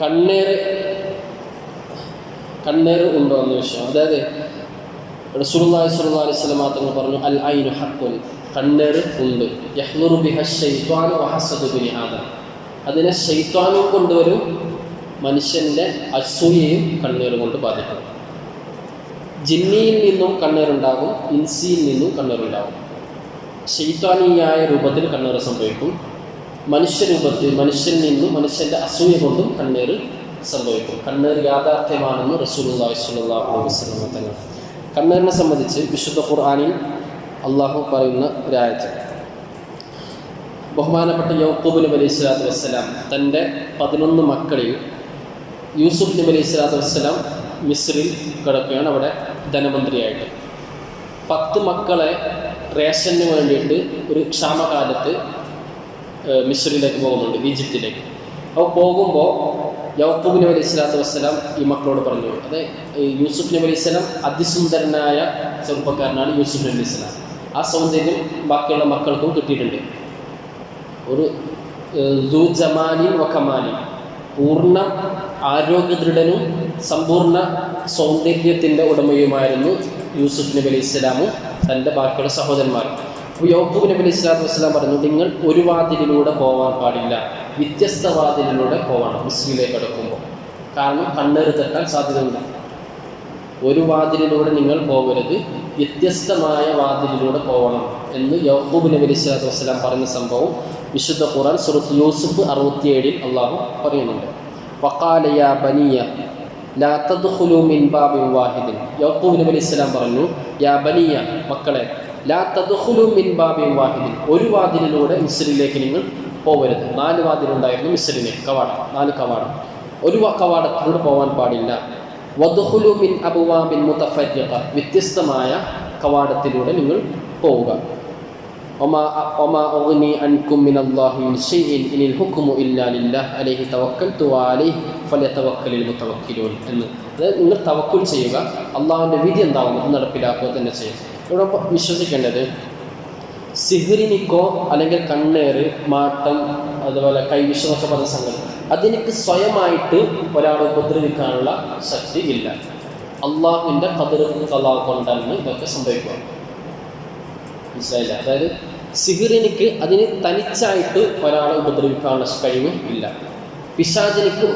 കണ്ണേറ് കണ്ണേറ് ഉണ്ടോ എന്ന വിഷയം അതായത് റസൂലുള്ളാഹി സ്വല്ലല്ലാഹു അലൈഹി വസല്ലം മാത്രം പറഞ്ഞു അൽ ഐനു ഹഖുൻ. കണ്ണേറ് ഉണ്ട്. യഹ്ലുറു ബിഹ ശൈത്വാനു വഹസദു ബിനി ആദം. അതിനെ ശൈത്വാനും കൊണ്ടുവരും മനുഷ്യന്റെ അസൂയയും കണ്ണീർ കൊണ്ട് ബാധിക്കും. ജിന്നിയിൽ നിന്നും കണ്ണീരുണ്ടാകും ഇൻസിയിൽ നിന്നും കണ്ണീരുണ്ടാകും ശൈത്വാനീയായ രൂപത്തിൽ കണ്ണീർ സംഭവിക്കും. മനുഷ്യരൂപത്തിൽ മനുഷ്യൻ നിന്നും മനുഷ്യന്റെ അസൂയ കൊണ്ടും കണ്ണീർ സംഭവിക്കും. കണ്ണീർ യാഥാർത്ഥ്യമാണെന്ന് റസൂലുള്ളാഹി സ്വല്ലല്ലാഹു അലൈഹി വസല്ലം സംബന്ധിച്ച് വിശുദ്ധ ഖുർആനിൽ അള്ളാഹു പറയുന്ന ഒരായത്ത്. ബഹുമാനപ്പെട്ട യൗക്കൂബ് നബി അലൈഹി സ്വലാത്തു വസ്സലാം തന്റെ പതിനൊന്ന് മക്കളിൽ യൂസുഫ് നബി അലൈഹി സ്വലാത്തു വസ്സലാം മിസ്രിൽ കിടക്കുകയാണ് അവിടെ ധനമന്ത്രിയായിട്ട്. പത്ത് മക്കളെ റേഷന് വേണ്ടിയിട്ട് ഒരു ക്ഷാമകാലത്ത് ഏഹ് മിസ്രിലേക്ക് പോകുന്നുണ്ട് ഈജിപ്തിലേക്ക്. അപ്പോൾ പോകുമ്പോൾ യൗക്കൂബ് നബി അലൈഹി സ്വലാത്തു വസ്സലാം ഈ മക്കളോട് പറഞ്ഞു അതെ യൂസുഫ് നബി അലൈഹി അതിസുന്ദരനായ ചെറുപ്പക്കാരനാണ് യൂസുഫ് നബി അലൈഹി സ്വലാം. ആ സൗന്ദര്യം ബാക്കിയുള്ള മക്കൾക്കും കിട്ടിയിട്ടുണ്ട്. ഒരു ദു ജമാലിൻ വഖമാലിൻ പൂർണ ആരോഗ്യദൃഢനും സമ്പൂർണ സൗന്ദര്യത്തിന്റെ ഉടമയുമായിരുന്നു യൂസുഫ് നബി അലൈഹി ഇസ്ലാമും തന്റെ ബാക്കിയുള്ള സഹോദരന്മാരും. യൗക്കൂബ് നബി അലൈഹി സ്വലാത്തു വസ്സലാം പറഞ്ഞു നിങ്ങൾ ഒരു വാതിലിലൂടെ പോകാൻ പാടില്ല. വ്യത്യസ്ത വാതിലിലൂടെ പോകണം മുസ്ലിമിലേക്ക് അടുക്കുമ്പോൾ. കാരണം കണ്ണേറ് തട്ടാൻ സാധ്യതയുണ്ട്. ഒരു വാതിലിലൂടെ നിങ്ങൾ പോകരുത്. വ്യത്യസ്തമായ വാതിലിലൂടെ പോകണം എന്ന് യഹൂബ് നബി അലൈഹി സ്വലാത്തു വസ്സലാം പറഞ്ഞ സംഭവം വിശുദ്ധ ഖുറാൻ സുറത്ത് യൂസുഫ് അറുപത്തിയേഴിൽ അള്ളാഹു പറയുന്നുണ്ട്. വക്കാലയ ബനിയ ലാ തദ്ഖുലു മിൻ ബാബിൻ വാഹിദിൻ യഹൂബ് നബി അലൈഹി സ്വലാം പറഞ്ഞു യാ ബനിയ മക്കളെ ലാ മിൻ വാഹിദിൻ. ഒരു വാതിലിലൂടെ മിസ്രിലേക്ക് നിങ്ങൾ പോകരുത് നാല് വാതിലുണ്ടായിരുന്നു മിസ്രിന് കവാടം. നാല് കവാടം. ഒരു കവാടത്തിലൂടെ പോകാൻ പാടില്ല. വദ്ഖുലു മിൻ അബ്വാബിൻ മുതഫരിഖ. വ്യത്യസ്തമായ കവാടത്തിലൂടെ നിങ്ങൾ പോവുക. എന്ന്. നിങ്ങൾ തവക്കുൽ ചെയ്യുക. അള്ളാഹുവിന്റെ വിധി എന്താവും അത് നടപ്പിലാക്കുക തന്നെ ചെയ്യും ഇവിടെ വിശ്വസിക്കേണ്ടത് സിഹിറിനിക്കോ അല്ലെങ്കിൽ കണ്ണേറ് മാട്ടം അതുപോലെ കൈവിഷം എന്നൊക്കെ പറഞ്ഞ സംഗതി. അതിനിക്ക് സ്വയമായിട്ട് ഒരാളെ ഉപദ്രവിക്കാനുള്ള ശക്തി ഇല്ല. അള്ളാഹുവിന്റെ കതിർ കലാ കൊണ്ടാണ് ഇതൊക്കെ സംഭവിക്കുക. മനസ്സിലായില്ല? അതായത് സിഹിറിനിക്ക് അതിന് തനിച്ചായിട്ട് ഒരാളെ ഉപദ്രവിക്കാനുള്ള കഴിവ് ഇല്ല. പിശാചിനിക്ക്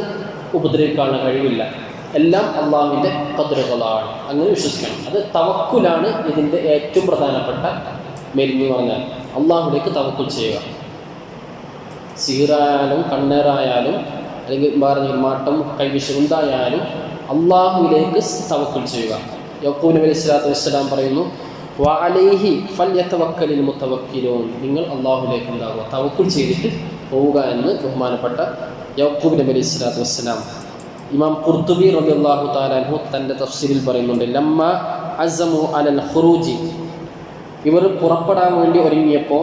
ഉപദ്രവിക്കാനുള്ള കഴിവില്ല. എല്ലാം അള്ളാഹുവിന്റെ കതിറുകളാണ് അങ്ങനെ വിശ്വസിക്കണം. അത് തവക്കുലാണ് ഇതിന്റെ ഏറ്റവും പ്രധാനപ്പെട്ട മെരുന്ന് പറഞ്ഞാൽ അള്ളാഹുലേക്ക് തവക്കുൽ ചെയ്യുക. സീറായാലും കണ്ണേറായാലും അല്ലെങ്കിൽ പറഞ്ഞ മാട്ടം കൈവിശുണ്ടായാലും എന്തായാലും അള്ളാഹുവിലേക്ക് തവക്കുൽ ചെയ്യുക. യക്കൂബ് നബി അലൈഹി വസ്സലാം പറയുന്നു വാലേഹി ഫല്യത്തവക്കലിൽ മുത്തവക്കിലോൻ. നിങ്ങൾ അള്ളാഹുലേക്ക് ഉണ്ടാവുക. തവക്കുൽ ചെയ്തിട്ട് പോവുക എന്ന് ബഹുമാനപ്പെട്ട യക്കൂബ് നബി സ്വലാത്തു വസ്സലാം ഇമാം കുർത്തുബി റബി അള്ളാഹു താലാൻഹു തന്റെ തഫ്സീലിൽ പറയുന്നുണ്ട് ലമ്മ അസമു അലൽ ഖുറൂജി. ഇവർ പുറപ്പെടാൻ വേണ്ടി ഒരുങ്ങിയപ്പോൾ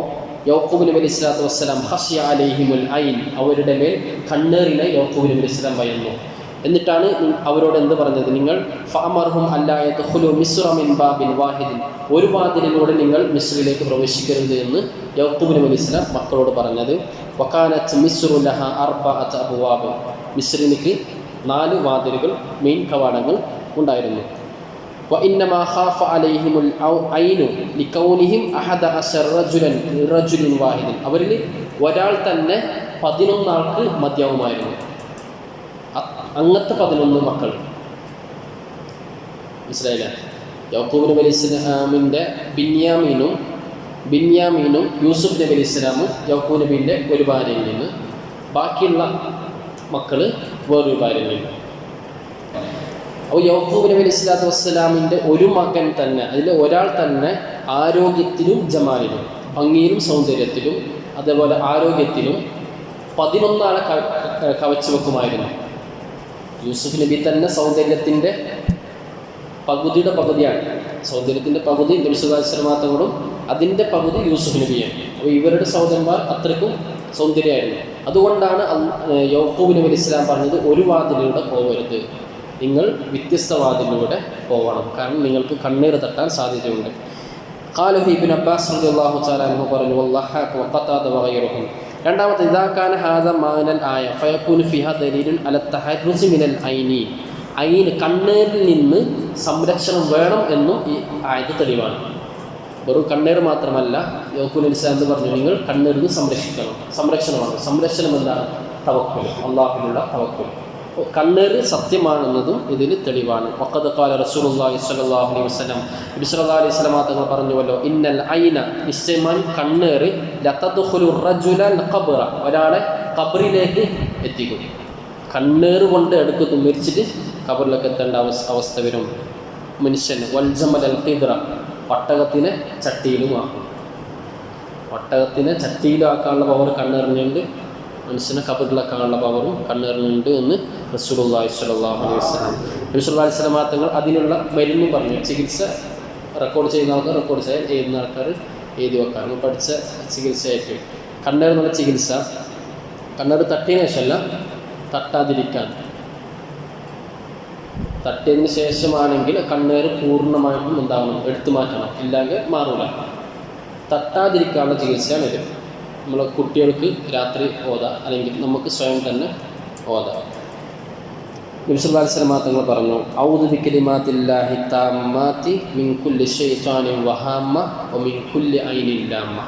യൗക്കൂബ് നബി ഇസ്ലാത്തു സ്വലാത്തു വസ്സലാം ഹസ്യ അലൈഹിമുൽ ഐൻ. അവരുടെ മേൽ കണ്ണേറിലെ യൗക്കൂബ് നബി ഇസ്ലാം പറയുന്നു എന്നിട്ടാണ് അവരോട് എന്ത് പറഞ്ഞത്? നിങ്ങൾ ഫാമർഹും അല്ലായത് ഹുലു മിസ്റമിൻ ബാബിൻ വാഹിദിൻ. ഒരു വാതിലിലൂടെ നിങ്ങൾ മിസ്രിലേക്ക് പ്രവേശിക്കരുത് എന്ന് യൗക്കൂബ് നബി ഇസ്ലാം മക്കളോട് പറഞ്ഞത്. വക്കാനത്ത് മിസ്റു ലഹ അത് അബുവാബ് മിസ്രിനിക്ക് നാല് വാതിലുകൾ മെയിൻ കവാടങ്ങൾ ഉണ്ടായിരുന്നു وإنما خاف عليهم العين لكونهم أحد عشر رجلا رجل واحد അവരിൽ ഒരാൾ തന്നെ പതിനൊന്നാൾക്ക് മതിയാവുമായിരുന്നു അ- അങ്ങനത്തെ പതിനൊന്ന് മക്കൾ മനസ്സിലായില്ല യാക്കൂബ് നബി അലൈഹി ഇസ്ലാമിൻ്റെ ബിന്യാമീനും ബിന്യാമീനും യൂസുഫ് നബി അലൈഹി ഇസ്ലാമും യാക്കൂബ് നബീൻ്റെ ഒരു ഭാര്യയിൽ നിന്ന് ബാക്കിയുള്ള മക്കൾ വേറൊരു കാര്യമില്ല അപ്പോൾ യൗഹൂബ് നബി അലൈഹി സ്വലാത്തു വസ്സലാമിന്റെ ഒരു മകൻ തന്നെ അതിൽ ഒരാൾ തന്നെ ആരോഗ്യത്തിലും ജമാലിലും ഭംഗിയിലും സൗന്ദര്യത്തിലും അതേപോലെ ആരോഗ്യത്തിലും പതിനൊന്നാളെ കവച്ചു വെക്കുമായിരുന്നു. യൂസുഫ് നബി തന്നെ സൗന്ദര്യത്തിന്റെ പകുതിയുടെ പകുതിയാണ്. സൗന്ദര്യത്തിന്റെ പകുതി നബിസുദാശ്രമാത്തങ്ങളും അതിന്റെ പകുതി യൂസുഫ് നബിയാണ്. അപ്പോൾ ഇവരുടെ സഹോദരന്മാർ അത്രയ്ക്കും സൗന്ദര്യമായിരുന്നു. അതുകൊണ്ടാണ് അൽ- ഏഹ് യൗക്കൂബ് നബി അലൈഹി ഇസ്ലാം പറഞ്ഞത് ഒരു വാതിലൂടെ പോകരുത് നിങ്ങൾ വ്യത്യസ്ത വാതിലൂടെ പോകണം കാരണം നിങ്ങൾക്ക് കണ്ണീർ തട്ടാൻ സാധ്യതയുണ്ട് قاله ابن عباس رضي الله تعالى عنه പറഞ്ഞു والضحاك وقتادة وغيرهم രണ്ടാമത്തെ ഇതാക്കാൻ ഹാദ മാനൽ ആയ ഫയക്കൂൻ ഫിഹ ദലീലുൻ അല തഹരുസി മിനൽ ഐനി ഐന് കണ്ണേറിൽ നിന്ന് സംരക്ഷണം വേണം എന്നും ഈ ആയത് തെളിവാണ് വെറും കണ്ണീർ മാത്രമല്ല യോക്കുൽ ഇൻസാൻ എന്ന് പറഞ്ഞു നിങ്ങൾ നിന്ന് സംരക്ഷിക്കണം. സംരക്ഷണമാണ്. സംരക്ഷണം എന്താണ്? തവക്കുൽ അള്ളാഹുവിനുള്ള തവക്കുൽ കണ്ണീർ സത്യമാണെന്നതും ഇതിൽ തെളിവാണ്. വക്കത് കാല റസൂലുള്ളാഹി സ്വല്ലല്ലാഹു അലൈഹി വസല്ലം നബി അലൈഹി വസല്ലം തങ്ങൾ പറഞ്ഞുവല്ലോ ഇന്നൽ ഐന നിശ്ചയമാൻ റജുലൽ ഖബ്റ. ഒരാളെ ഖബറിലേക്ക് എത്തിക്കും. കണ്ണേർ കൊണ്ട് എടുക്കുന്നു മരിച്ചിട്ട് ഖബറിലേക്ക് എത്തേണ്ട അവസ്ഥ വരും. മനുഷ്യൻ വൽജമൽ അൽ ഖിദ്റ ഒട്ടകത്തിനെ ചട്ടിയിലുമാക്കും ഒട്ടകത്തിനെ ചട്ടിയിലാക്കാനുള്ള പവർ കണ്ണെറിഞ്ഞുണ്ട്. മനുഷ്യനെ കബറിലാക്കാനുള്ള പവറും കണ്ണെറിഞ്ഞുണ്ട് എന്ന് റസൂലുള്ളാഹി സ്വല്ലല്ലാഹു അലൈഹി വസല്ലം റസൂലുള്ളാഹി സ്വലം തങ്ങൾ അതിനുള്ള മരുന്നും പറഞ്ഞു. ചികിത്സ റെക്കോർഡ് ചെയ്യുന്ന ആൾക്കാർ റെക്കോർഡ് ചെയ്യാൻ ചെയ്യുന്ന ആൾക്കാർ എഴുതി വെക്കാം നമ്മൾ പഠിച്ച ചികിത്സയായിട്ട് കണ്ണേറിനുള്ള ചികിത്സ. കണ്ണേർ തട്ടിയതിനു ശേഷമല്ല തട്ടാതിരിക്കാൻ. തട്ടിയതിന് ശേഷമാണെങ്കിൽ കണ്ണേറ് പൂർണമായിട്ടും ഉണ്ടാകണം എടുത്തു മാറ്റണം ഇല്ലെങ്കിൽ മാറൂല. തട്ടാതിരിക്കാനുള്ള ചികിത്സയാണ് ഇത്. നമ്മൾ കുട്ടികൾക്ക് രാത്രി ഓത അല്ലെങ്കിൽ നമുക്ക് സ്വയം തന്നെ ഓത. നിമിഷാത്സരമാ തങ്ങൾ പറഞ്ഞു ഔദു ബിക്കലിമാത്തില്ലാഹി താമ്മാത്തി മിൻ കുല്ലി ശൈത്താനിൻ വഹാമ്മ ഒ മിൻകുല്ലി ഐനില്ലാമ്മ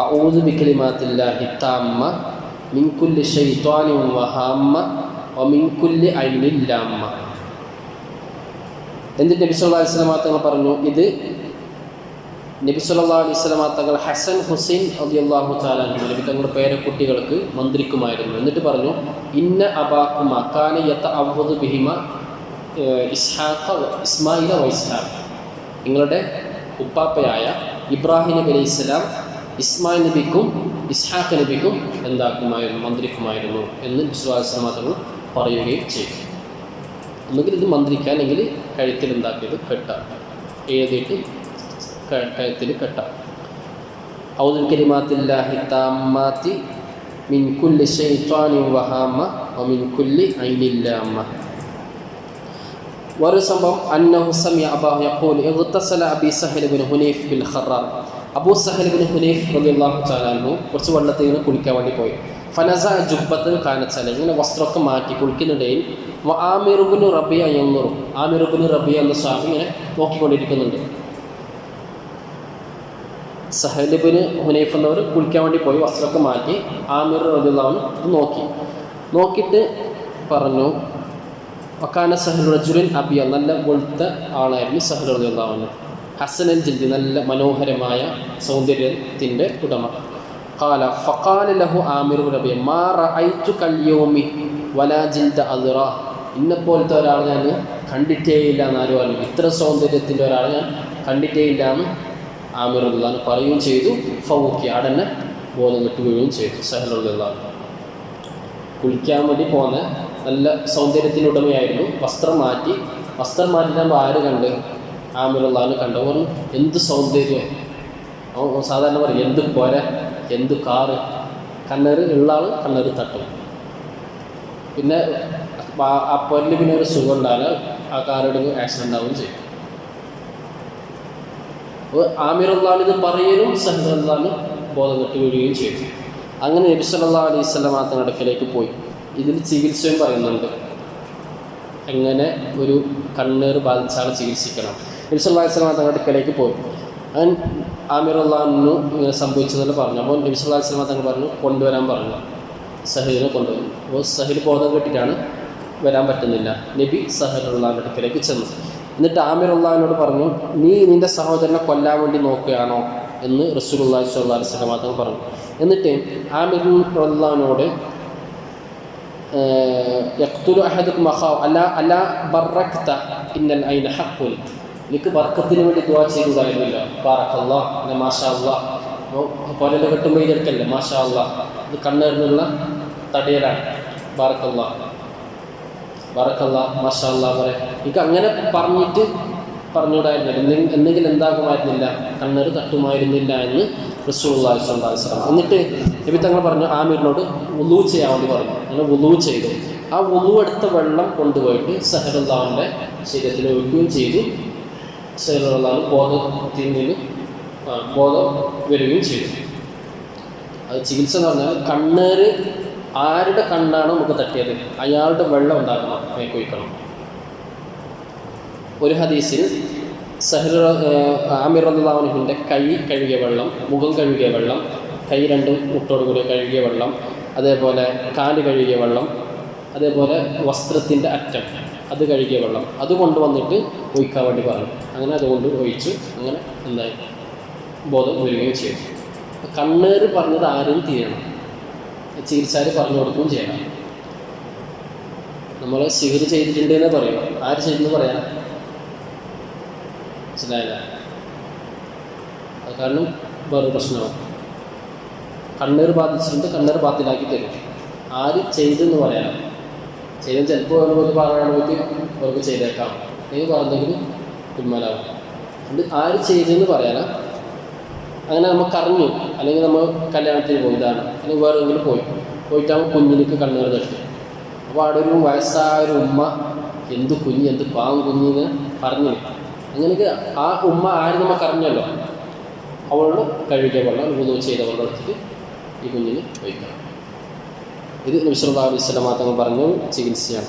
ഔദു ബിക്കലിമാത്തില്ലാഹി താമ്മ മിൻ കുല്ലി ശൈത്താനിൻ വഹാമ്മ ഒ മിൻകുല്ലി ഐനില്ലാമ്മ എന്നിട്ട് നബി സല്ലല്ലാഹു അലൈഹി തങ്ങൾ പറഞ്ഞു? ഇത് നബി സല്ലല്ലാഹു അലൈഹി തങ്ങൾ ഹസൻ ഹുസൈൻ റളിയല്ലാഹു അള്ളാഹു നബി തങ്ങളുടെ പേരക്കുട്ടികൾക്ക് മന്ത്രിക്കുമായിരുന്നു. എന്നിട്ട് പറഞ്ഞു ഇന്ന അബാക്കുമ കാന യതഅവ്വദു ബിഹിമ ഇസ്ഹാഖ വ- ഇസ്മായില വ നിങ്ങളുടെ ഉപ്പാപ്പയായ ഇബ്രാഹിം നബി അലൈഹി സ്വലാം ഇസ്മായിൽ നബിക്കും ഇസ്ഹാഖ് നബിക്കും എന്താക്കുമായിരുന്നു മന്ത്രിക്കുമായിരുന്നു എന്ന് വിശ്വാസമ തങ്ങൾ പറയുകയും ചെയ്തു. ഒന്നുകിൽ ഇത് മന്ത്രിക്കുക അല്ലെങ്കിൽ കഴുത്തിൽ ഉണ്ടാക്കിയത് കെട്ടാം. എഴുതിയിട്ട് കഴുത്തിൽ കെട്ടാം. ഔദുൽ കലിമാത്തില്ലാഹി താമ്മാത്തി മിൻ കുല്ലി ശൈത്വാനിൻ വഹാമ മിൻ കുല്ലി ഐനില്ലാമ. വേറൊരു സംഭവം അന്നഹു സമിയ അബാഹു യഖൂൽ ഇഗ്തസല അബി സഹൽ ബിൻ ഹുനൈഫ് ബിൽ ഖറാർ. അബൂ സഹൽ ബിൻ ഹുനൈഫ് റളിയല്ലാഹു തആല അൻഹു കുറച്ച് വെള്ളത്തിൽ നിന്ന് കുളിക്കാൻ വേണ്ടി പോയി. ഫനസ ജുബ്ബത്ത് കാനച്ചല ഇങ്ങനെ വസ്ത്രമൊക്കെ മാറ്റി കുളിക്കുന്നിടയിൽ ആമിറുബിന് റബിയ എന്നുറും. ആമിറുബിന് റബിയ എന്ന സ്വാമി ഇങ്ങനെ നോക്കിക്കൊണ്ടിരിക്കുന്നുണ്ട്. സഹലിബിന് ഹുനൈഫ് എന്നവർ കുളിക്കാൻ വേണ്ടി പോയി വസ്ത്രമൊക്കെ മാറ്റി ആമിർ റബിള്ളവൻ നോക്കി. നോക്കിയിട്ട് പറഞ്ഞു വക്കാന സഹൽ റജുലിൻ അബിയ. നല്ല വെളുത്ത ആളായിരുന്നു സഹൽ റബിള്ളവന് ഹസനൽ ജിൽദി നല്ല മനോഹരമായ സൗന്ദര്യത്തിന്റെ ഉടമ. കാല فقال له ആമിർ റബിയ മാ റഅയ്തു കല്യോമി വലാ ജിൽദ അദ്റ ഇന്നെപ്പോലത്തെ ഒരാൾ ഞാൻ കണ്ടിട്ടേ ഇല്ല എന്നാരും പറഞ്ഞു ഇത്ര സൗന്ദര്യത്തിന്റെ ഒരാൾ ഞാൻ കണ്ടിട്ടേ ഇല്ല എന്ന് ആമിറുല്ലാൻ പറയുകയും ചെയ്തു. ഫൗക്കി ആടനെ ബോധം കെട്ട് വീഴുകയും ചെയ്തു. സഹലുള്ളതാണ് കുളിക്കാൻ വേണ്ടി പോകുന്ന നല്ല സൗന്ദര്യത്തിനുടമയായിരുന്നു വസ്ത്രം മാറ്റി. വസ്ത്രം മാറ്റിട്ടാകുമ്പോൾ ആര് കണ്ട്? ആമിറുള്ളാൻ കണ്ടു. പറഞ്ഞു എന്ത് സൗന്ദര്യം? സാധാരണ പറയും എന്ത് പോര? എന്ത് കാറ്? കണ്ണേറ് ഉള്ള ആൾ കണ്ണേറ് തട്ടും. പിന്നെ ആ- പല്ല് പിന്നെ ഒരു സുഖം ഉണ്ടായാൽ ആ കാറോട് ആക്സിഡന്റ് ആവുകയും ചെയ്യും. അപ്പോൾ ആമിറുല്ലാൻ ഇത് പറയലും സഹദുല്ലാനും ബോധം കെട്ടി വീഴുകയും ചെയ്തു അങ്ങനെ നബി സല്ലല്ലാഹു അലൈഹി വസല്ലം തങ്ങളുടെ പോയി. ഇതിൽ ചികിത്സയും പറയുന്നുണ്ട്. എങ്ങനെ ഒരു കണ്ണേർ ബാധിച്ചാൽ ചികിത്സിക്കണം. നബി സല്ലല്ലാഹു അലൈഹി വസല്ലം തങ്ങളുടെ അടുക്കലേക്ക് പോയി. ആമിറുല്ലാനു ഇങ്ങനെ സംഭവിച്ചതെന്ന് പറഞ്ഞു. അപ്പോൾ നബി സുല്ലാ വസല്ലം തങ്ങൾ പറഞ്ഞു കൊണ്ടുവരാൻ പറഞ്ഞു. സഹീലിനെ കൊണ്ടുവരും അപ്പോൾ സഹീൽ ബോധം കിട്ടിയിട്ടാണ് വരാൻ പറ്റുന്നില്ല. നബി സഹലുള്ളാന്റെ അടുക്കലേക്ക് ചെന്നു. എന്നിട്ട് ആമിർ അള്ളഹാനോട് പറഞ്ഞു നീ നിന്റെ സഹോദരനെ കൊല്ലാൻ വേണ്ടി നോക്കുകയാണോ? എന്ന് റസൂലുള്ളാഹി സ്വല്ലല്ലാഹി അലൈഹി വസല്ലം തങ്ങൾ പറഞ്ഞു. എന്നിട്ട് ആമിർ അള്ളഹാനോട് യക്തുലു അഹദ് മഹാവ് അല്ല അല്ല ബറക്ത ഇന്നൽ ഐന ഹക്കുൽ എനിക്ക് വർക്കത്തിന് വേണ്ടി ദുവാ ചെയ്തു ബാറക്കല്ലാ പാറക്കല്ല മാഷാ അല്ലാ പൊരൽ കെട്ടുമ്പോൾ ഇതെടുക്കല്ലേ? മാഷാ അല്ലാ ഇത് കണ്ണേറിനുള്ള തടയലാണ് പാറക്കല്ല പാറക്കല്ല മാഷാ പറയാം പറ. എനിക്ക് അങ്ങനെ പറഞ്ഞിട്ട് പറഞ്ഞുകൂടായിരുന്നില്ല. എന്തെങ്കിലും എന്താകുമായിരുന്നില്ല. കണ്ണേറ് തട്ടുമായിരുന്നില്ല എന്ന് റസൂള്ളി സ്വന്തം എന്നിട്ട് നബി തങ്ങൾ പറഞ്ഞു ആമീറിനോട് ഉലു ചെയ്യാൻ വേണ്ടി പറഞ്ഞു. അങ്ങനെ ഉലു ചെയ്തു. ആ ഉലു എടുത്ത വെള്ളം കൊണ്ടുപോയിട്ട് സഹറുല്ലാവിന്റെ ശരീരത്തിൽ ഒഴിക്കുകയും ചെയ്തു. സഹറുല്ലാവ് ബോധത്തിൽ നിന്ന് ബോധം വരികയും ചെയ്തു. അത് ചികിത്സ എന്ന് പറഞ്ഞാൽ കണ്ണേറ് ആരുടെ കണ്ണാണ് നമുക്ക് തട്ടിയത്? അയാളുടെ വെള്ളം ഉണ്ടാക്കണം മേക്കൊഴിക്കണം ഒരു ഹദീസിൽ സഹർ ആമിർ അള്ളാഹുവിന്റെ കൈ കഴുകിയ വെള്ളം മുഖം കഴുകിയ വെള്ളം കൈ രണ്ട് മുട്ടോടുകൂടി കഴുകിയ വെള്ളം അതേപോലെ കാൽ കഴുകിയ വെള്ളം അതേപോലെ വസ്ത്രത്തിന്റെ അറ്റം. അത് കഴുകിയ വെള്ളം. അത് കൊണ്ടുവന്നിട്ട് ഒഴിക്കാൻ വേണ്ടി പറഞ്ഞു അങ്ങനെ അതുകൊണ്ട് ഒഴിച്ച് അങ്ങനെ എന്തായി ബോധം വരികയും ചെയ്തു. കണ്ണേർ പറഞ്ഞത് ആരും തീരണം ചികിത്സക്കാർ പറഞ്ഞു കൊടുക്കുകയും ചെയ്യണം. നമ്മൾ സിഹർ ചെയ്തിട്ടുണ്ട് എന്നേ പറയും. ആര് ചെയ്തെന്ന് പറയാം? മനസ്സിലായില്ല? അത് കാരണം വേറൊരു പ്രശ്നമാണ് കണ്ണീർ ബാധിച്ചിട്ടുണ്ട് കണ്ണീർ ബാത്തിലാക്കി തരും. ആര് ചെയ്തെന്ന് പറയാം? ചെയ്ത് ചിലപ്പോൾ അതുപോലെ പറയുകയാണെങ്കിൽ അവർക്ക് ചെയ്തേക്കാം. അല്ലെങ്കിൽ പറഞ്ഞെങ്കിൽ പിന്മാലാവും അത് ആര് ചെയ്തെന്ന് പറയാനാ. അങ്ങനെ നമ്മൾ കറങ്ങി അല്ലെങ്കിൽ നമ്മൾ കല്യാണത്തിന് പോയി ഇതാണ് അല്ലെങ്കിൽ വേറെ എങ്കിലും പോയി. പോയിട്ടാകുമ്പോൾ കുഞ്ഞിലേക്ക് കണ്ണുകൾ തട്ടി. അപ്പോൾ അവിടെ ഒരു വയസ്സായ ഒരു ഉമ്മ എന്ത് കുഞ്ഞ് എന്ത് പാവം കുഞ്ഞിന്ന് പറഞ്ഞു. അങ്ങനെയൊക്കെ ആ ഉമ്മ ആര് നമ്മൾ കറഞ്ഞല്ലോ അവളോട് കഴിക്കാൻ വെള്ളം മൂന്ന് ചെയ്ത വെള്ളം എടുത്തിട്ട് ഈ കുഞ്ഞിന് വയ്ക്കണം. ഇത് നബിസ്വല്ലാ അലൈഹി പറഞ്ഞു ചികിത്സയാണ്.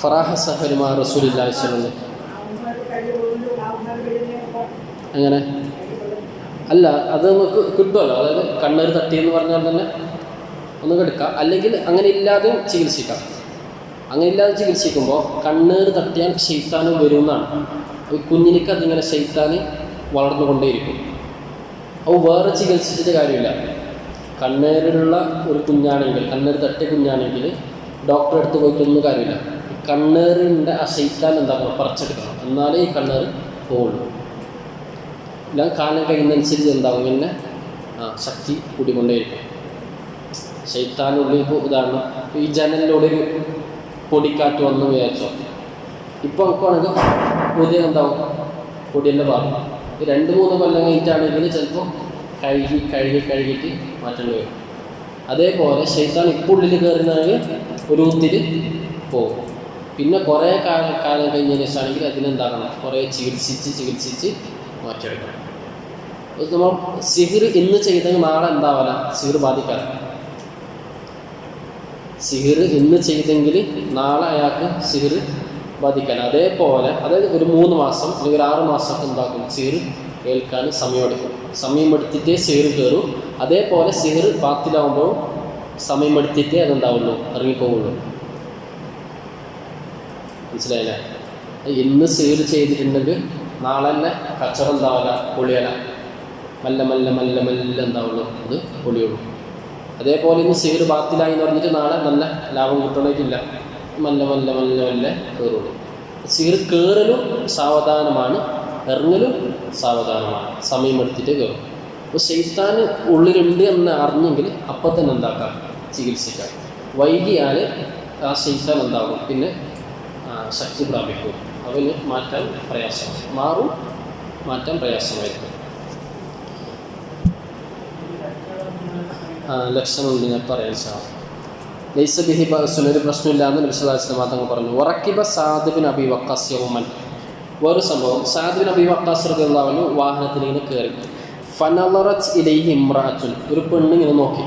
ഫറാഹ സഹരിമാ റസൂലില്ലാ അങ്ങനെ. അല്ല അത് നമുക്ക് കിട്ടുമല്ലോ. അതായത് കണ്ണൊരു തട്ടി എന്ന് പറഞ്ഞാൽ തന്നെ ഒന്ന് കെടുക്കാം. അല്ലെങ്കിൽ അങ്ങനെ ഇല്ലാതെയും ചികിത്സിക്കാം. അങ്ങനെ ഇല്ലാതെ ചികിത്സിക്കുമ്പോൾ കണ്ണീർ തട്ടിയാൽ ശൈത്താന് വരുമെന്നാണ്. അപ്പോൾ കുഞ്ഞിനിക്ക് അതിങ്ങനെ ശൈത്താന് വളർന്നുകൊണ്ടേയിരിക്കും. അപ്പോൾ വേറെ ചികിത്സിച്ചിട്ട് കാര്യമില്ല. കണ്ണീരിലുള്ള ഒരു കുഞ്ഞാണെങ്കിൽ കണ്ണേർ തട്ടിയ കുഞ്ഞാണെങ്കിൽ ഡോക്ടറെ അടുത്ത് പോയിട്ടൊന്നും കാര്യമില്ല. കണ്ണേറിന്റെ ആ ശൈത്താൻ എന്താക്കണം പറിച്ചെടുക്കണം. എന്നാലേ ഈ കണ്ണേർ പോകുള്ളൂ എല്ലാം കാലം കഴിയുന്നതനുസരിച്ച് എന്താകും ഇങ്ങനെ ശക്തി കൂടിക്കൊണ്ടേയിരിക്കും. ശൈത്താനുള്ളിൽ ഇപ്പോൾ ഉദാഹരണം ഈ ജനലിലൂടെ ഒരു പൊടിക്കാറ്റ് വന്നു വിചാരിച്ചോ? ഇപ്പോൾ നമുക്കാണെങ്കിൽ പുതിയ എന്താവും? പൊടിയന്റെ ഭാഗം. രണ്ട് മൂന്ന് കൊല്ലം കഴിഞ്ഞിട്ടാണെങ്കിൽ ചിലപ്പോൾ കഴുകി കഴുകി കഴുകിയിട്ട് മാറ്റേണ്ടി വരും അതേപോലെ ശൈത്താൻ ഇപ്പോൾ ഉള്ളിൽ കയറുന്നതാണെങ്കിൽ ഒരു ഊത്തിൽ പോകും. പിന്നെ കുറേ കാലം കാലം കഴിഞ്ഞതിന് ശേഷമാണെങ്കിൽ അതിനെന്താകണം കുറേ ചികിത്സിച്ച് ചികിത്സിച്ച് മാറ്റിയെടുക്കണം. നമ്മൾ സിഹിർ ഇന്ന് ചെയ്തെങ്കിൽ നാളെ എന്താവില്ല സിഹിർ ബാധിക്കാറ് സിഹിർ ഇന്ന് ചെയ്തെങ്കിൽ നാളെ അയാൾക്ക് സിഹിർ ബാധിക്കാൻ. അതേപോലെ അതായത് ഒരു മൂന്ന് മാസം അല്ലെങ്കിൽ ഒരു ആറ് മാസം എന്താക്കും? സീർ ഏൽക്കാൻ സമയമെടുക്കും സമയമെടുത്തിട്ടേ സീർ കയറും. അതേപോലെ സീർ പാത്തിലാവുമ്പോൾ സമയമെടുത്തിട്ടേ അതെന്താവുള്ളൂ ഇറങ്ങിപ്പോവുള്ളൂ. മനസ്സിലായില്ലേ? ഇന്ന് സീർ ചെയ്തിട്ടുണ്ടെങ്കിൽ നാളെ തന്നെ കച്ചറ എന്താവില്ല പൊളിയല മല്ല മല്ല മല്ല മല്ല എന്താവുള്ളൂ അത് പൊളിയുള്ളൂ. അതേപോലെ ഇന്ന് സീർ ബാത്തിലായി എന്ന് പറഞ്ഞിട്ട് നാളെ നല്ല ലാഭം കിട്ടണമെന്നില്ല മല്ല മല്ല മല്ല മല്ല കയറുള്ളൂ സീർ കയറലും സാവധാനമാണ് ഇറങ്ങലും സാവധാനമാണ്. സമയമെടുത്തിട്ട് കയറും അപ്പോൾ ശൈത്താൻ ഉള്ളിലുണ്ട് എന്ന് അറിഞ്ഞെങ്കിൽ അപ്പം തന്നെ എന്താക്കാം? ചികിത്സിക്കാം. വൈകിയാൽ ആ ശൈത്താൻ എന്താകും? പിന്നെ ശക്തി പ്രാപിക്കും. അവന് മാറ്റാൻ പ്രയാസമാണ്. മാറും മാറ്റാൻ പ്രയാസമായിരിക്കും. ലക്ഷണം ഞാൻ പറയാൻ സാധിക്കും ലൈസ ബസുനൊരു പ്രശ്നമില്ല എന്ന് നബി സല്ലല്ലാഹു അലൈഹി വസല്ലം തങ്ങൾ പറഞ്ഞു. ഉറക്കിബ സാദിബിൻ അബി വക്കാസ് യൗമൻ. വേറൊരു സംഭവം. സാദിബിൻ അബി വക്കാസ് റളിയല്ലാഹു അൻഹു വാഹനത്തിൽ ഇങ്ങനെ കയറി ഫനലറച്ച് ഇലൈഹി ഇമ്രാച്ചുൻ ഒരു പെണ്ണ് ഇങ്ങനെ നോക്കി.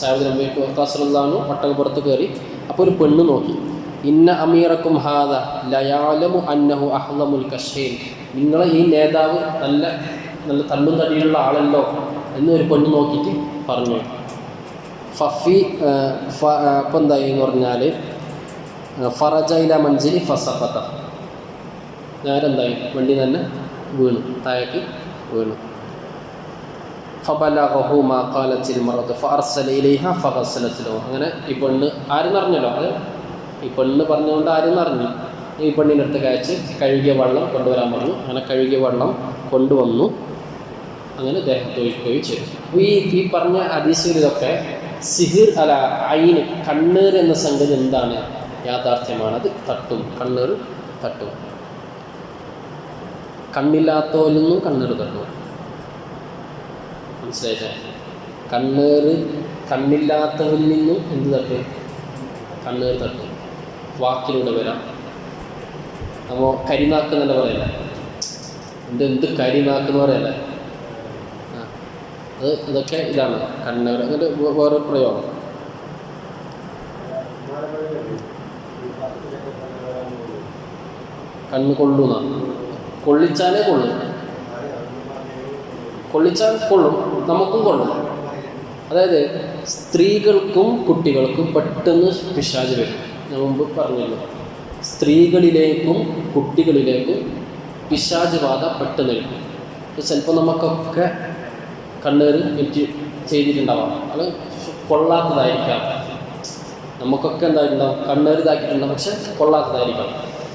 സാദ് ബിൻ അബി വക്കാസ് റളിയല്ലാഹു അൻഹു ഒട്ടകപ്പുറത്ത് കയറി അപ്പോൾ ഒരു പെണ്ണ് നോക്കി. ഇന്ന അമീറക്കും ഹാദ ലയാലമു അന്നഹു അഹ്ലമുൽ കഷേൻ നിങ്ങളെ ഈ നേതാവ് നല്ല നല്ല തള്ളും തടിയുള്ള ആളല്ലോ എന്ന് ഒരു പെണ്ണ് നോക്കിയിട്ട് പറഞ്ഞു. ഫഫി അപ്പം എന്തായി എന്ന് പറഞ്ഞാൽ ഫറജയില മഞ്ചിലി ഫസഫത്ത നേരെന്തായി വണ്ടി തന്നെ വീണു. താഴേക്ക് വീണു. അങ്ങനെ ഈ പെണ്ണ് ആരും അറിഞ്ഞല്ലോ? അത് ഈ പെണ്ണ് പറഞ്ഞുകൊണ്ട് ആരും അറിഞ്ഞു. ഈ പെണ്ണിന്റെ അടുത്ത് അയച്ച് കഴുകിയ വെള്ളം കൊണ്ടുവരാൻ പറഞ്ഞു. അങ്ങനെ കഴുകിയ വെള്ളം കൊണ്ടുവന്നു. അങ്ങനെ ദേഹത്ത് ഒഴിക്കുകയും ചെയ്തു. ഈ ഈ പറഞ്ഞ ഹദീസുകളിലൊക്കെ സിഹിർ അല അയിന് കണ്ണീർ എന്ന സംഗതി എന്താണ്? യാഥാർത്ഥ്യമാണത് തട്ടും. കണ്ണീർ തട്ടും. കണ്ണില്ലാത്തോലൊന്നും കണ്ണീർ തട്ടും. മനസ്സിലായില്ലേ? കണ്ണീർ കണ്ണില്ലാത്തവരിൽ നിന്നും എന്ത് തട്ടും? കണ്ണീർ തട്ടും. വാക്കിലൂടെ വരാം. അപ്പോൾ കരിനാക്ക് എന്നല്ല പറയല്ല? എന്ത് എന്ത് കരിനാക്ക് എന്ന് പറയല്ലേ? അത് ഇതൊക്കെ ഇതാണ്. കണ്ണൂർ എന്നിട്ട് വേറൊരു പ്രയോഗം. കണ്ണ് കൊള്ളുന്ന കൊള്ളിച്ചാലേ കൊള്ളും. കൊള്ളിച്ചാൽ കൊള്ളും. നമുക്കും കൊള്ളും. അതായത് സ്ത്രീകൾക്കും കുട്ടികൾക്കും പെട്ടെന്ന് പിശാജ് വരും. ഞാൻ മുമ്പ് പറഞ്ഞല്ലോ? സ്ത്രീകളിലേക്കും കുട്ടികളിലേക്കും പിശാജ് ബാധ പെട്ടെന്ന് വരും. ചിലപ്പോൾ നമുക്കൊക്കെ കണ്ണേറ് എനിക്ക് ചെയ്തിട്ടുണ്ടാവാം അത് കൊള്ളാത്തതായിരിക്കാം. നമുക്കൊക്കെ എന്തായിട്ടുണ്ടാവും? കണ്ണേറ് ഇതാക്കിയിട്ടുണ്ടാവും. പക്ഷെ കൊള്ളാത്തതായിരിക്കാം.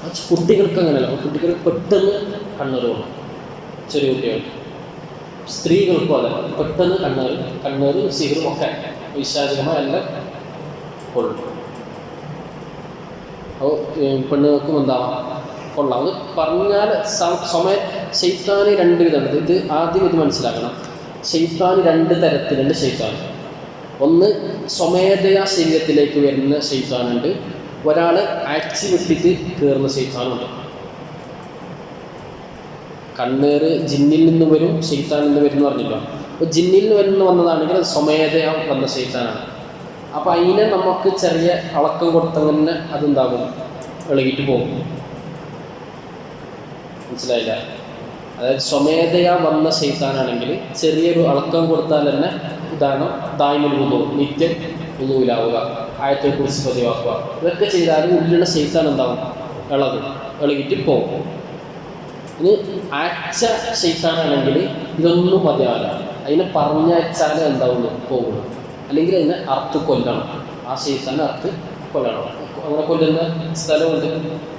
പക്ഷെ കുട്ടികൾക്ക് അങ്ങനെയല്ല. കുട്ടികൾ പെട്ടെന്ന് കണ്ണേറ് വേണം ചെറിയ കുട്ടികൾ. സ്ത്രീകൾക്കും അതെ പെട്ടെന്ന് കണ്ണേറ് കണ്ണേറ് സിഹറും ഒക്കെ വൈശാചികമായ എല്ലാം കൊള്ളും അപ്പോൾ പെണ്ണുങ്ങൾക്കും എന്താവാം കൊള്ളാം. അത് പറഞ്ഞാൽ സമയ ശൈത്താന് രണ്ട് വിധമുണ്ട്. ഇത് ആദ്യം ഇത് മനസ്സിലാക്കണം. ശൈത്താന് രണ്ട് തരത്തിലുണ്ട് ശൈത്താൻ. ഒന്ന് സ്വമേധയാ ശരീരത്തിലേക്ക് വരുന്ന ശൈത്താനുണ്ട്. ഒരാൾ അയച്ചു വിട്ടിട്ട് കയറുന്ന ശൈത്താനുണ്ട്. കണ്ണേറ് ജിന്നിൽ നിന്ന് വരും ഷെയ്ത്താനിൽ നിന്ന് വരും എന്ന് പറഞ്ഞല്ലോ അപ്പോൾ ജിന്നിൽ നിന്ന് വന്നതാണെങ്കിൽ അത് സ്വമേധയാ വന്ന ഷെയ്ത്താനാണ് അപ്പോൾ അതിനെ നമുക്ക് ചെറിയ അളക്കം കൊടുത്തങ്ങനെ അതെന്താകും? ഇളകിയിട്ട് പോകും. മനസ്സിലായില്ല? അതായത് സ്വമേധയാ വന്ന ഷെയ്ത്താനാണെങ്കിൽ ചെറിയൊരു അളക്കം കൊടുത്താൽ തന്നെ ഇതാണ് തായ്മൽ ഉള്ളൂ നിത്യം ആയത്തെ കുറിച്ച് പതിവാക്കുക. ഇതൊക്കെ ചെയ്താൽ ഉള്ളിലുള്ള ഷെയ്ത്താൻ എന്താവും? ഇളകും. ഇളകിട്ട് പോകും. ഇനി അയച്ച ശൈത്താനാണെങ്കിൽ ഇതൊന്നും മതിയാവില്ല. അതിനെ പറഞ്ഞയച്ചാലേ എന്താവുള്ളൂ? പോകുള്ളൂ. അല്ലെങ്കിൽ അതിനെ അർത്ത് കൊല്ലണം. ആ ശൈത്താനെ അർത്ത് കൊല്ലണം. അങ്ങനെ കൊല്ലുന്ന സ്ഥലമുണ്ട്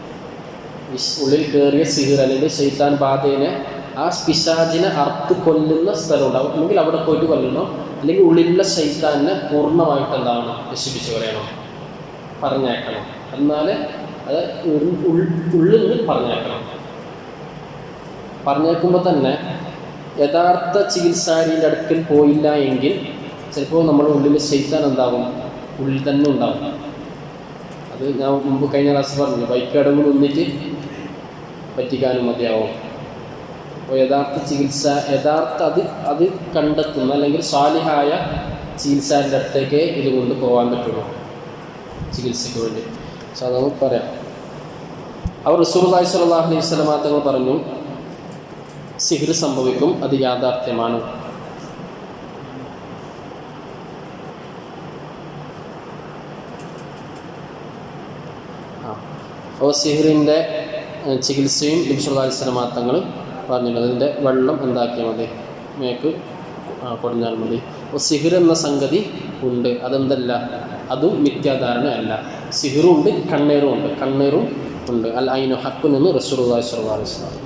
ഉള്ളിൽ കയറിയ സിഹിർ അല്ലെങ്കിൽ ശൈത്താൻ ബാധേനെ ആ പിശാചിനെ അറുത്ത് കൊല്ലുന്ന സ്ഥലമുണ്ടാവും. അല്ലെങ്കിൽ അവിടെ പോയിട്ട് കൊല്ലണം? അല്ലെങ്കിൽ ഉള്ളിലുള്ള ശൈത്താനെ പൂർണമായിട്ട് എന്താണ് നശിപ്പിച്ച് പറയണം പറഞ്ഞേക്കണം എന്നാൽ അത് ഉള്ളിൽ നിന്ന് പറഞ്ഞേക്കണം പറഞ്ഞേക്കുമ്പോൾ തന്നെ യഥാർത്ഥ ചികിത്സാരീന്റെ അടുക്കൽ പോയില്ല എങ്കിൽ ചിലപ്പോൾ നമ്മുടെ ഉള്ളിൽ ശൈത്താൻ എന്താകും? ഉള്ളിൽ തന്നെ ഉണ്ടാവും. അത് ഞാൻ മുമ്പ് കഴിഞ്ഞ ക്ലാസ് പറഞ്ഞു ബൈക്ക് അടങ്ങും നിന്നിട്ട് പറ്റിക്കാനും മതിയാവും. അപ്പോൾ യഥാർത്ഥ ചികിത്സ യഥാർത്ഥ അത് അത് കണ്ടെത്തുന്ന അല്ലെങ്കിൽ സ്വാലിഹായ ചികിത്സേന്റെ അടുത്തേക്ക് ഇത് കൊണ്ട് പോകാൻ പറ്റുള്ളൂ ചികിത്സയ്ക്ക് വേണ്ടി. പക്ഷെ അത് നമുക്ക് പറയാം. അവർ റസൂർദായ് സ്വല്ലാഹു അലൈഹി സ്വലമാ തങ്ങൾ പറഞ്ഞു സിഹിർ സംഭവിക്കും അത് യാഥാർത്ഥ്യമാണ്. അപ്പോൾ സിഹിറിന്റെ ചികിത്സയും ലിംസുലാസ്ലമാ തങ്ങൾ പറഞ്ഞിട്ടുണ്ട്. അതിന്റെ വെള്ളം എന്താക്കിയാൽ മതി. മേക്ക് കൊടിഞ്ഞാൽ മതി. അപ്പോൾ സിഹിർ എന്ന സംഗതി ഉണ്ട്. അതെന്തല്ല? അതും മിഥ്യാധാരണ അല്ല സിഹിറും ഉണ്ട് കണ്ണീറും ഉണ്ട്. കണ്ണീറും ഉണ്ട്. അൽ ഐനു ഹക്കുൻ റസൂർ അലൈഹി